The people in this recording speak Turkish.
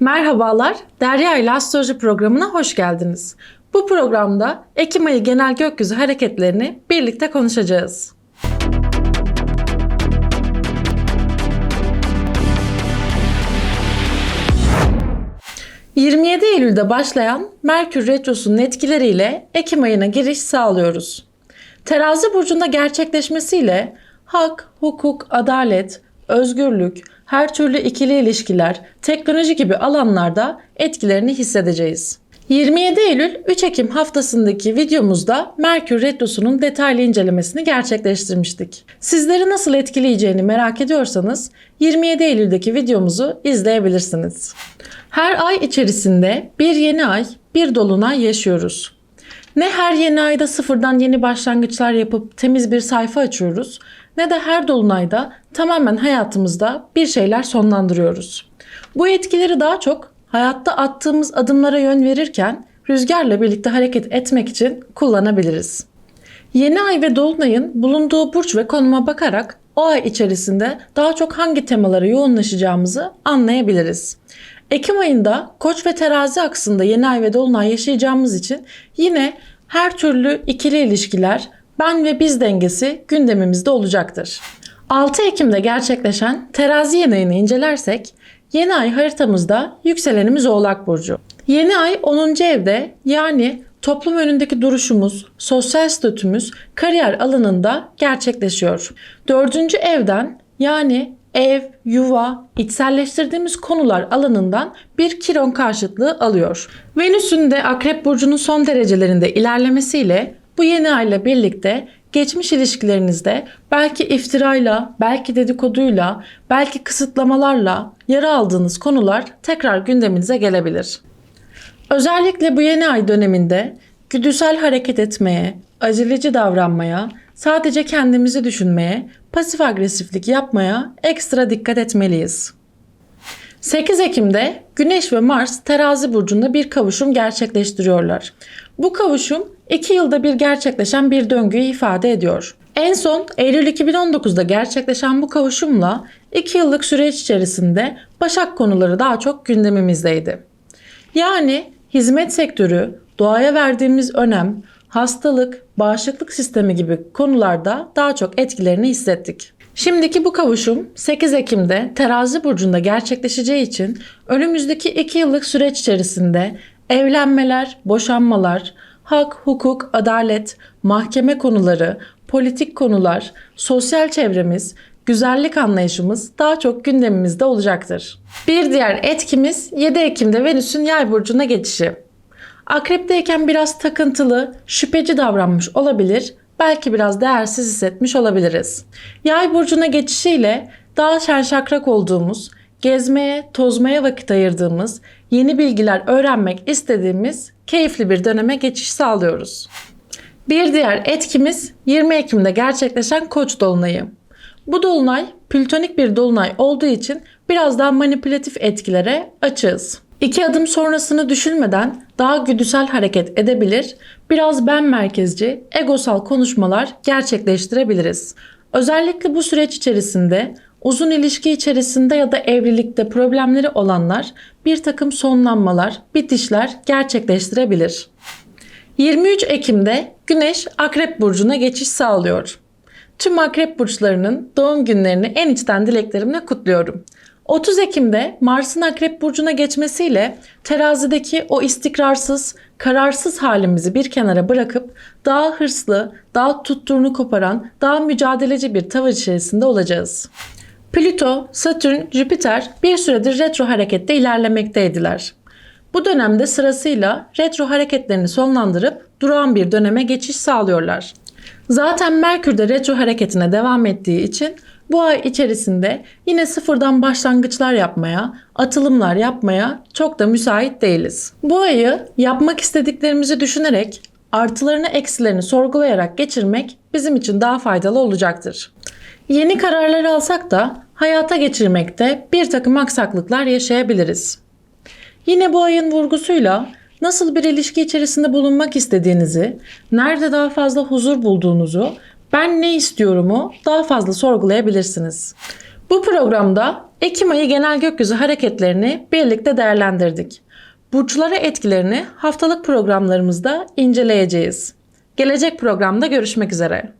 Merhabalar, Derya ile Astroloji programına hoş geldiniz. Bu programda Ekim ayı genel gökyüzü hareketlerini birlikte konuşacağız. ...27 Eylül'de başlayan Merkür Retrosu'nun etkileriyle Ekim ayına giriş sağlıyoruz. Terazi burcunda gerçekleşmesiyle hak, hukuk, adalet, özgürlük, her türlü ikili ilişkiler, teknoloji gibi alanlarda etkilerini hissedeceğiz. 27 Eylül 3 Ekim haftasındaki videomuzda Merkür Retrosu'nun detaylı incelemesini gerçekleştirmiştik. Sizleri nasıl etkileyeceğini merak ediyorsanız 27 Eylül'deki videomuzu izleyebilirsiniz. Her ay içerisinde bir yeni ay, bir dolunay yaşıyoruz. Ne her yeni ayda sıfırdan yeni başlangıçlar yapıp temiz bir sayfa açıyoruz ne de her dolunayda tamamen hayatımızda bir şeyler sonlandırıyoruz. Bu etkileri daha çok hayatta attığımız adımlara yön verirken rüzgarla birlikte hareket etmek için kullanabiliriz. Yeni ay ve dolunayın bulunduğu burç ve konuma bakarak o ay içerisinde daha çok hangi temalara yoğunlaşacağımızı anlayabiliriz. Ekim ayında Koç ve Terazi aksında yeni ay ve dolunay yaşayacağımız için yine her türlü ikili ilişkiler, ben ve biz dengesi gündemimizde olacaktır. 6 Ekim'de gerçekleşen terazi yeni ayını incelersek yeni ay haritamızda yükselenimiz Oğlak Burcu. Yeni ay 10. evde yani toplum önündeki duruşumuz, sosyal statümüz kariyer alanında gerçekleşiyor. 4. evden yani ev, yuva, içselleştirdiğimiz konular alanından bir kiron karşıtlığı alıyor. Venüs'ün de Akrep Burcu'nun son derecelerinde ilerlemesiyle bu yeni ayla birlikte geçmiş ilişkilerinizde belki iftirayla, belki dedikoduyla, belki kısıtlamalarla yara aldığınız konular tekrar gündeminize gelebilir. Özellikle bu yeni ay döneminde güdüsel hareket etmeye, aceleci davranmaya, sadece kendimizi düşünmeye, pasif agresiflik yapmaya ekstra dikkat etmeliyiz. 8 Ekim'de Güneş ve Mars terazi burcunda bir kavuşum gerçekleştiriyorlar. Bu kavuşum 2 yılda bir gerçekleşen bir döngüyü ifade ediyor. En son Eylül 2019'da gerçekleşen bu kavuşumla 2 yıllık süreç içerisinde Başak konuları daha çok gündemimizdeydi. Yani hizmet sektörü, doğaya verdiğimiz önem, hastalık, bağışıklık sistemi gibi konularda daha çok etkilerini hissettik. Şimdiki bu kavuşum 8 Ekim'de Terazi burcunda gerçekleşeceği için önümüzdeki 2 yıllık süreç içerisinde evlenmeler, boşanmalar, hak, hukuk, adalet, mahkeme konuları, politik konular, sosyal çevremiz, güzellik anlayışımız daha çok gündemimizde olacaktır. Bir diğer etkimiz 7 Ekim'de Venüs'ün yay burcuna geçişi. Akrepteyken biraz takıntılı, şüpheci davranmış olabilir, belki biraz değersiz hissetmiş olabiliriz. Yay burcuna geçişiyle daha şen şakrak olduğumuz, gezmeye, tozmaya vakit ayırdığımız, yeni bilgiler öğrenmek istediğimiz keyifli bir döneme geçiş sağlıyoruz. Bir diğer etkimiz 20 Ekim'de gerçekleşen Koç dolunayı. Bu dolunay plütonik bir dolunay olduğu için biraz daha manipülatif etkilere açığız. İki adım sonrasını düşünmeden daha güdüsel hareket edebilir, biraz ben merkezci, egosal konuşmalar gerçekleştirebiliriz. Özellikle bu süreç içerisinde uzun ilişki içerisinde ya da evlilikte problemleri olanlar bir takım sonlanmalar, bitişler gerçekleştirebilir. 23 Ekim'de Güneş Akrep Burcu'na geçiş sağlıyor. Tüm akrep burçlarının doğum günlerini en içten dileklerimle kutluyorum. 30 Ekim'de Mars'ın Akrep Burcu'na geçmesiyle terazideki o istikrarsız, kararsız halimizi bir kenara bırakıp daha hırslı, daha tuttuğunu koparan, daha mücadeleci bir tavır içerisinde olacağız. Plüto, Satürn, Jüpiter bir süredir retro harekette ilerlemekteydiler. Bu dönemde sırasıyla retro hareketlerini sonlandırıp durağan bir döneme geçiş sağlıyorlar. Zaten Merkür de retro hareketine devam ettiği için bu ay içerisinde yine sıfırdan başlangıçlar yapmaya, atılımlar yapmaya çok da müsait değiliz. Bu ayı yapmak istediklerimizi düşünerek, artılarını eksilerini sorgulayarak geçirmek bizim için daha faydalı olacaktır. Yeni kararlar alsak da hayata geçirmekte bir takım aksaklıklar yaşayabiliriz. Yine bu ayın vurgusuyla nasıl bir ilişki içerisinde bulunmak istediğinizi, nerede daha fazla huzur bulduğunuzu, ben ne istiyorumu daha fazla sorgulayabilirsiniz. Bu programda Ekim ayı genel gökyüzü hareketlerini birlikte değerlendirdik. Burçlara etkilerini haftalık programlarımızda inceleyeceğiz. Gelecek programda görüşmek üzere.